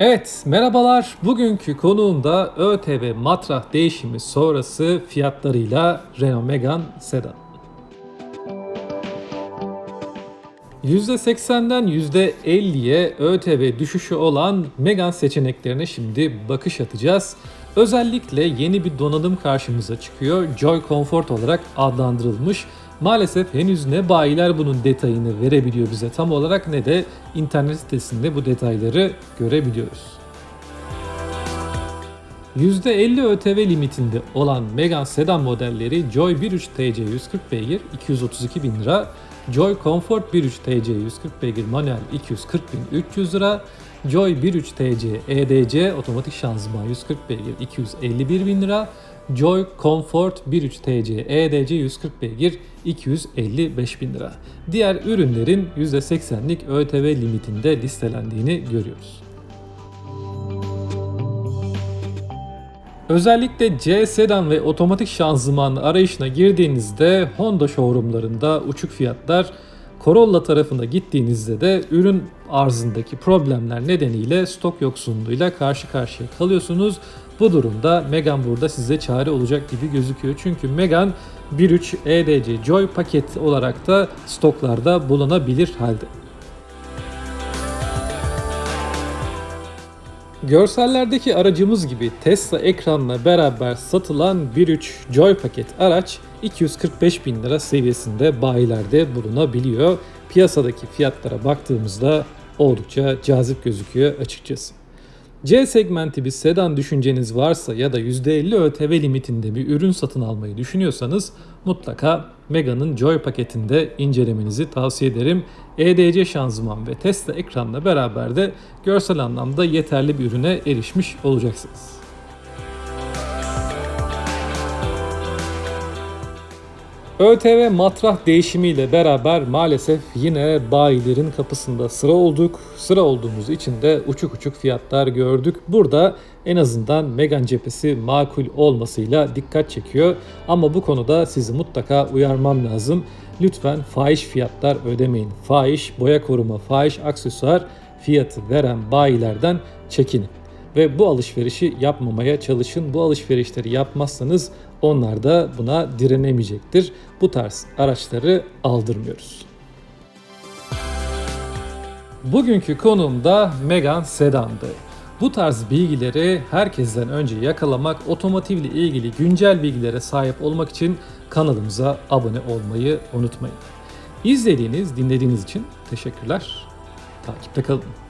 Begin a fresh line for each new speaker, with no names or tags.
Evet, merhabalar. Bugünkü konuğum da ÖTV matrah değişimi sonrası fiyatlarıyla Renault Megane Sedan. %80'den %50'ye ÖTV düşüşü olan Megane seçeneklerine şimdi bakış atacağız. Özellikle yeni bir donanım karşımıza çıkıyor. Joy Comfort olarak adlandırılmış. Maalesef henüz ne bayiler bunun detayını verebiliyor bize tam olarak ne de internet sitesinde bu detayları görebiliyoruz. %50 ÖTV limitinde olan Megane sedan modelleri Joy 1.3 TC 140 beygir 232 bin lira, Joy Comfort 1.3 TC 140 beygir manuel 240 bin 300 lira, Joy 1.3 TC EDC otomatik şanzıman 140 beygir 251 bin lira, Joy Comfort 1.3 TC EDC 140 beygir 255 bin lira. Diğer ürünlerin %80'lik ÖTV limitinde listelendiğini görüyoruz. Özellikle C sedan ve otomatik şanzıman arayışına girdiğinizde Honda showroomlarında uçuk fiyatlar, Corolla tarafına gittiğinizde de ürün arzındaki problemler nedeniyle stok yoksunluğuyla karşı karşıya kalıyorsunuz. Bu durumda Megane burada size çare olacak gibi gözüküyor. Çünkü Megane 1.3 EDC Joy paket olarak da stoklarda bulunabilir halde. Görsellerdeki aracımız gibi Tesla ekranla beraber satılan 1.3 Joy paket araç 245 bin lira seviyesinde bayilerde bulunabiliyor. Piyasadaki fiyatlara baktığımızda oldukça cazip gözüküyor açıkçası. C segmenti bir sedan düşünceniz varsa ya da %50 ÖTV limitinde bir ürün satın almayı düşünüyorsanız mutlaka Mega'nın Joy paketinde incelemenizi tavsiye ederim. EDC şanzıman ve Tesla ekranla beraber de görsel anlamda yeterli bir ürüne erişmiş olacaksınız. ÖTV matrah değişimiyle beraber maalesef yine bayilerin kapısında sıra olduk. Sıra olduğumuz için de uçuk uçuk fiyatlar gördük. Burada en azından Megan cephesi makul olmasıyla dikkat çekiyor. Ama bu konuda sizi mutlaka uyarmam lazım. Lütfen fahiş fiyatlar ödemeyin. Fahiş boya koruma, fahiş aksesuar fiyatı veren bayilerden çekinin ve bu alışverişi yapmamaya çalışın. Bu alışverişleri yapmazsanız onlar da buna direnemeyecektir. Bu tarz araçları aldırmıyoruz. Bugünkü konum da Megane Sedan'dı. Bu tarz bilgileri herkesten önce yakalamak, otomotivle ilgili güncel bilgilere sahip olmak için kanalımıza abone olmayı unutmayın. İzlediğiniz, dinlediğiniz için teşekkürler. Takipte kalın.